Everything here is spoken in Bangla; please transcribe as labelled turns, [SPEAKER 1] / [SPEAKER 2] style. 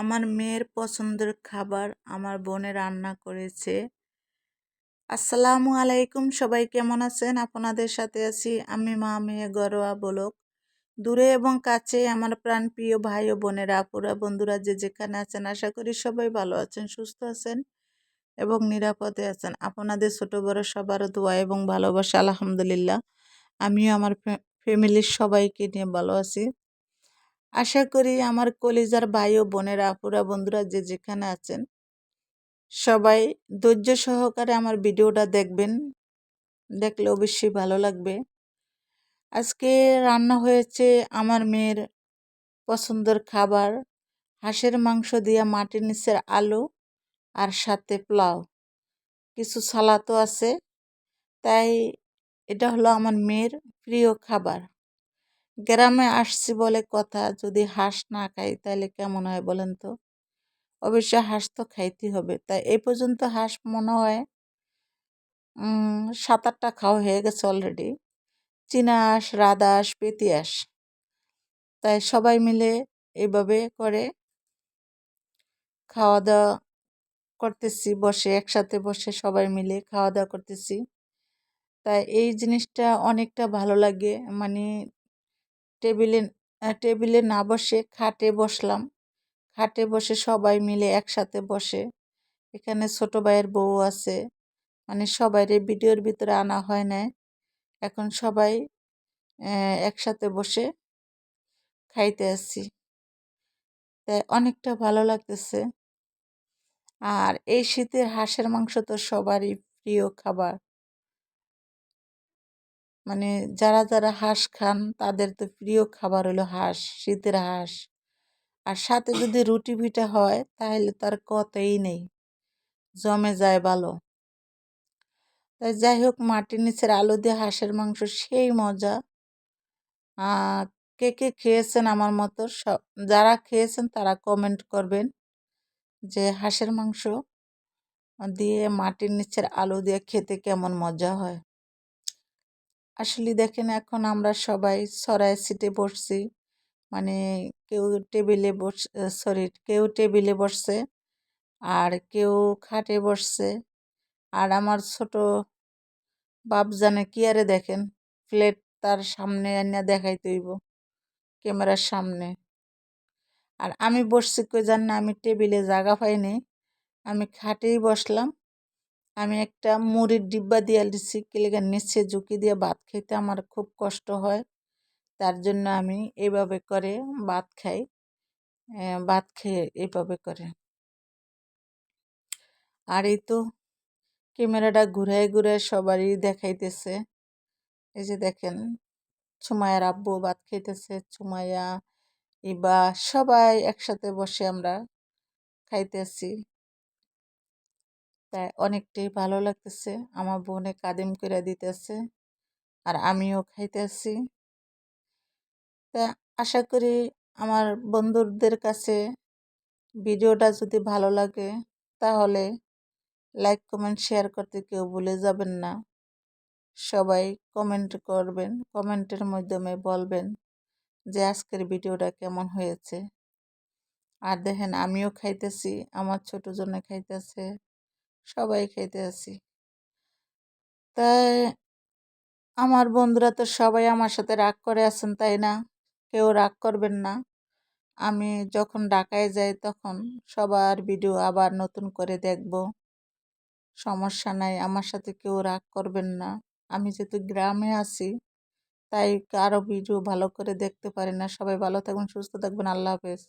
[SPEAKER 1] আমার মেয়ের পছন্দের খাবার আমার বোনে রান্না করেছে। আসসালামু আলাইকুম, সবাই কেমন আছেন? আপনাদের সাথে আছি আমি মা মেয়ে গরোয়া বলক দূরে এবং কাছে আমার প্রাণ প্রিয় ভাই ও বোনেরা আপুরা, বন্ধুরা যে যেখানে আছেন, আশা করি সবাই ভালো আছেন, সুস্থ আছেন এবং নিরাপদে আছেন। আপনাদের ছোট বড় সবার দোয়া এবং ভালোবাসা, আলহামদুলিল্লাহ। আমিও আমার ফ্যামিলির সবাইকে নিয়ে ভালো আছি। আশা করি আমার কলিজার ভাই ও বোনেরা আপুরা বন্ধুরা যে যেখানে আছেন, সবাই ধৈর্য সহকারে আমার ভিডিওটা দেখবেন। দেখলে অবশ্যই ভালো লাগবে। আজকে রান্না হয়েছে আমার মেয়ের পছন্দের খাবার, হাঁসের মাংস দিয়া মাটির নিচের আলু আর সাথে পোলাও। কিছু সালাতও আছে, তাই এটা হলো আমার মেয়ের প্রিয় খাবার। গ্রামে আসছি বলে কথা যদি হাঁস না খাই তাহলে কেমন হয় বলেন তো? অবশ্য হাঁস তো খাইতে হবে। তাই এই পর্যন্ত হাঁস মনে হয় সাত আটটা খাওয়া হয়ে গেছে অলরেডি চীনা হাঁস রাধা হাঁস, পেতি হাঁস। তাই সবাই মিলে এইভাবে করে খাওয়া দাওয়া করতেছি, বসে, একসাথে বসে সবাই মিলে খাওয়া দাওয়া করতেছি। তাই এই জিনিসটা অনেকটা ভালো লাগে। মানে টেবিলে টেবিলে না বসে খাটে বসলাম। খাটে বসে সবাই মিলে একসাথে বসে। এখানে ছোট ভাইয়ের বউ আছে। মানে সবাইরে ভিডিওর ভিতরে আনা হয় না এখন সবাই একসাথে বসে খাইতে আসি তাই অনেকটা ভালো লাগতেছে। আর এই শীতের হাঁসের মাংস তো সবারই প্রিয় খাবার। মানে যারা যারা হাঁস খান, তাদের তো প্রিয় খাবার হলো হাঁস, শীতের হাঁস। আর সাথে যদি রুটি পিঠা হয়, তাহলে তার কথাই নেই। জমে যায় ভালো। তাই যাই হোক, মাটির নিচের আলু দিয়ে হাঁসের মাংস সেই মজা। কে কে খেয়েছেন আমার মতো? সব যারা খেয়েছেন তারা কমেন্ট করবেন যে হাঁসের মাংস দিয়ে মাটির নিচের আলু দিয়ে খেতে কেমন মজা হয়। আসলে দেখেন এখন আমরা সবাই সরাই সিটে বসছি। মানে কেউ টেবিলে বস সরি কেউ টেবিলে বসছে আর কেউ খাটে বসছে। আর আমার ছোট বাপ জানে কি আরে দেখেন, প্লেট তার সামনে আনিয়া দেখাই তৈব ক্যামেরার সামনে। আর আমি বসছি কই জান না, আমি টেবিলে জায়গা পাইনি, আমি খাটেই বসলাম। আমি একটা মুড়ির ডিব্বা দিয়ে দিচ্ছি কেলেগার নিচে ঝুঁকি দিয়ে ভাত খেতে আমার খুব কষ্ট হয়। তার জন্য আমি এইভাবে করে ভাত খাই ভাত খেয়ে এইভাবে করে। আর এই তো ক্যামেরাটা ঘুরায় ঘুরায় সবারই দেখাইতেছে। এই যে দেখেন সুমায়ার আব্বু ভাত খাইতেছে সুমাইয়া ইবা সবাই একসাথে বসে আমরা খাইতেছি। তাই অনেকটাই ভালো লাগতেছে। আমার বোনে কাদিম করে দিতেছে আর আমিও খাইতেছি। তা আশা করি আমার বন্ধুদের কাছে ভিডিওটা যদি ভালো লাগে তাহলে লাইক, কমেন্ট, শেয়ার করতে কেউ ভুলে যাবেন না। সবাই কমেন্ট করবেন, কমেন্টের মাধ্যমে বলবেন যে আজকের ভিডিওটা কেমন হয়েছে। আর দেখেন আমিও খাইতেছি, আমার ছোট জনে খাইতেছে। সবাই খাইতে আছি। তাই আমার বন্ধুরা তো সবাই আমার সাথে রাগ করে আছেন, তাই না? কেউ রাগ করবেন না। আমি যখন ঢাকায় যাই তখন সবার ভিডিও আবার নতুন করে দেখব। সমস্যা নাই, আমার সাথে কেউ রাগ করবেন না। আমি যেহেতু গ্রামে আছি, তাই কারও ভিডিও ভালো করে দেখতে পারি না। সবাই ভালো থাকবেন, সুস্থ থাকবেন। আল্লাহ হাফেজ।